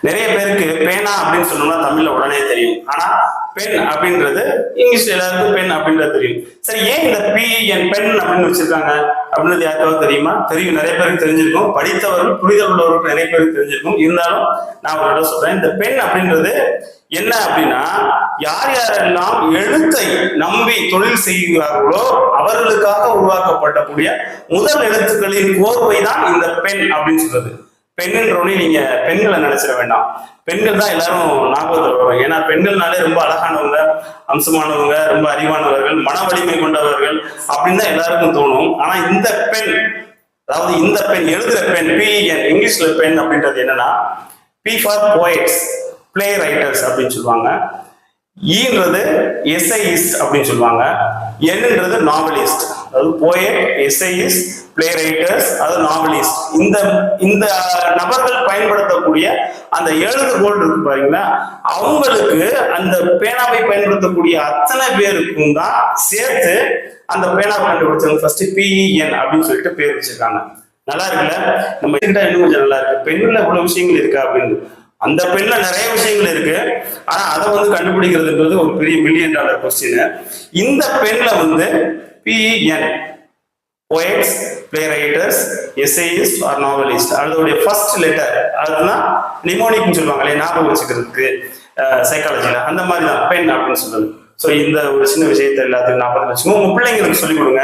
நிறைய பேருக்கு பேனா அப்படின்னு சொன்னோம்னா தமிழ்ல உடனே தெரியும். ஆனா பெண் அப்படின்றது இங்கிலீஷ்ல எல்லாருக்கும் பெண் அப்படின்றது தெரியும். சரி ஏன் இந்த பி என் பெண் அப்படின்னு வச்சிருக்காங்க? அப்படின்றது யாருக்காவது தெரியுமா? தெரியும். நிறைய பேருக்கு தெரிஞ்சிருக்கும். படித்தவர்கள் புரிதல் உள்ளவர்கள் நிறைய பேருக்கு தெரிஞ்சிருக்கும். இருந்தாலும் நான் உங்களோட சொல்றேன் இந்த பெண் அப்படின்றது என்ன அப்படின்னா யார் யாரெல்லாம் எழுத்தை நம்பி தொழில் செய்கிறார்களோ அவர்களுக்காக உருவாக்கப்படக்கூடிய முதல் எழுத்துக்களின் கோர்வை தான் இந்த பெண் அப்படின்னு சொல்றது. பெண்கள்ன்றோடனே நீங்க பெண்களை நினைச்சிட வேண்டாம். பெண்கள் தான் எல்லாரும் ஞாபகத்தில் வருவாங்க. ஏன்னா பெண்கள்னாலே ரொம்ப அழகானவங்க அம்சமானவங்க ரொம்ப அறிவானவர்கள் மன வலிமை கொண்டவர்கள் அப்படின்னு தான் எல்லாருக்கும் தோணும். ஆனா இந்த பெண் அதாவது இந்த பெண் எழுதுற பெண் பி இங்கிலீஷ்ல பெண் அப்படின்றது என்னன்னா P for poets play writers அப்படின்னு சொல்லுவாங்க. E ஈன்றது எஸ்ஐஇஸ்ட் அப்படின்னு சொல்லுவாங்க. என்னன்றது நாவலிஸ்ட் அதாவது போயட் எஸ்ஐஸ் பிளே ரைட்டர்ஸ் அதாவது நாவலிஸ்ட் இந்த இந்த நபர்கள் பயன்படுத்தக்கூடிய அந்த எழுதுகோள் இருக்கு பாருங்களா அவங்களுக்கு அந்த பேனாவை பயன்படுத்தக்கூடிய அத்தனை பேருக்கும் தான் சேர்த்து அந்த பேனாவை கண்டுபிடிச்சவங்க ஃபர்ஸ்ட் பிஇஎன் அப்படின்னு சொல்லிட்டு பேர் வச்சிருக்காங்க. நல்லா இருக்குல்ல? நம்ம இன்னும் கொஞ்சம் நல்லா இருக்கு. பெண்ணில் இவ்வளவு விஷயங்கள் இருக்கா அப்படின்னு. அந்த பெண்ல நிறைய விஷயங்கள் இருக்கு. ஆனா அதை வந்து கண்டுபிடிக்கிறதுன்றது ஒரு பெரிய மில்லியன் டாலர் கொஸ்டின் இந்த பெண்ல வந்து PEN poets play writers essayist or novelist அதோடைய ஃபர்ஸ்ட் லெட்டர் அதுதான் நிமோனிக்னு சொல்லுவாங்க இல்லையா? ஞாபகம் வச்சுக்கிறதுக்கு சைக்காலஜியில் அந்த மாதிரி தான் பெண் அப்படின்னு சொல்றது. ஸோ இந்த ஒரு சின்ன விஷயத்தை எல்லாத்தையும் ஞாபகம் வச்சுக்கோங்க. உங்க பிள்ளைங்களுக்கு சொல்லிக் கொடுங்க.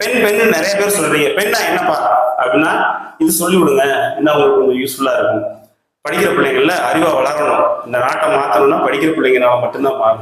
பெண் பெண் நிறைய பேர் சொல்றீங்க. பெண்ணா என்னப்பா? அப்படின்னா இது சொல்லி கொடுங்க. இன்னும் உங்களுக்கு கொஞ்சம் யூஸ்ஃபுல்லா இருக்கும்? படிக்கிற பிள்ளைங்கள அறிவா வளரணும் இந்த நாட்டை மாத்தணும்னா படிக்கிற பிள்ளைங்க மட்டும்தான் மாறணும்.